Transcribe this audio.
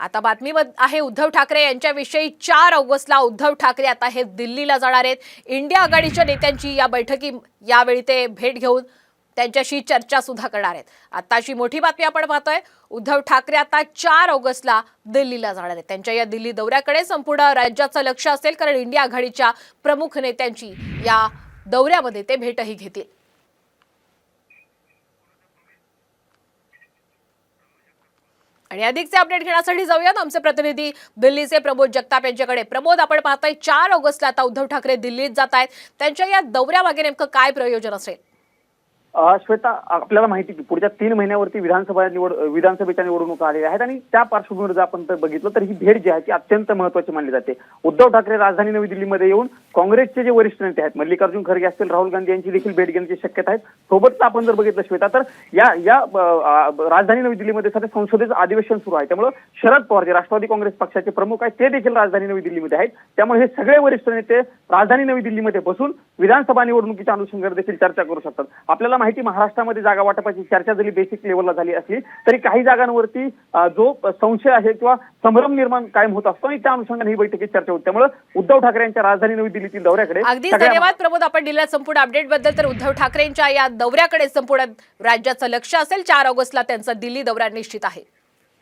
आता बातमी आहे उद्धव ठाकरे यांच्याविषयी चार ऑगस्टला उद्धव ठाकरे आता हे दिल्लीला जाणार आहेत. इंडिया आघाडीच्या नेत्यांची या बैठकी यावेळी ते भेट घेऊन त्यांच्याशी चर्चा सुद्धा करणार आहेत. आताची मोठी बातमी आपण पाहतोय. उद्धव ठाकरे आता चार ऑगस्टला दिल्लीला जाणार आहेत. त्यांच्या या दिल्ली दौऱ्याकडे संपूर्ण राज्याचं लक्ष असेल कारण इंडिया आघाडीच्या प्रमुख नेत्यांची या दौऱ्यामध्ये ते भेटही घेतील. आणि अधिकचे अपडेट घेण्यासाठी जाऊयात. आमचे प्रतिनिधी दिल्लीचे प्रमोद जगताप यांच्याकडे. प्रमोद आपण पाहताय चार ऑगस्टला आता उद्धव ठाकरे दिल्लीत जात आहेत. त्यांच्या या दौऱ्यामागे नेमकं काय प्रयोजन असेल? श्वेता आपल्याला माहिती की पुढच्या तीन महिन्यावरती विधानसभा निवड विधानसभेच्या निवडणुका आलेल्या आहेत आणि त्या पार्श्वभूमीवर जर आपण बघितलं तर ही भेट जी आहे ती अत्यंत महत्वाची मानली जाते. उद्धव ठाकरे राजधानी नवी दिल्लीमध्ये येऊन काँग्रेसचे जे वरिष्ठ नेते आहेत मल्लिकार्जुन खरगे असतील राहुल गांधी यांची देखील भेट घेण्याची शक्यता आहे. सोबतच आपण जर बघितलं श्वेता तर या या राजधानी नवी दिल्लीमध्ये सध्या संसदेचं अधिवेशन सुरू आहे. त्यामुळे शरद पवार जे राष्ट्रवादी काँग्रेस पक्षाचे प्रमुख आहेत ते देखील राजधानी नवी दिल्लीमध्ये आहेत. त्यामुळे हे सगळे वरिष्ठ नेते राजधानी नवी दिल्लीमध्ये बसून विधानसभा निवडणुकीच्या अनुषंगाने देखील चर्चा करू शकतात. आपल्याला माहिती महाराष्ट्रामध्ये जागा वाटपाची चर्चा जरी बेसिक लेवलला झाली असली तरी काही जागांवरती जो संशय आहे किंवा संभ्रम निर्माण कायम होत असतो आणि त्या अनुषंगाने ही बैठकीत चर्चा होती. त्यामुळे उद्धव ठाकरे यांच्या राजधानी नवी दिल्लीतील दौऱ्याकडे सगळ्या- धन्यवाद. प्रमोद आपण दिलेल्या संपूर्ण अपडेटबद्दल तर उद्धव ठाकरेंच्या या दौऱ्याकडे संपूर्ण राज्याचं लक्ष असेल. चार ऑगस्टला त्यांचा दिल्ली दौरा निश्चित आहे.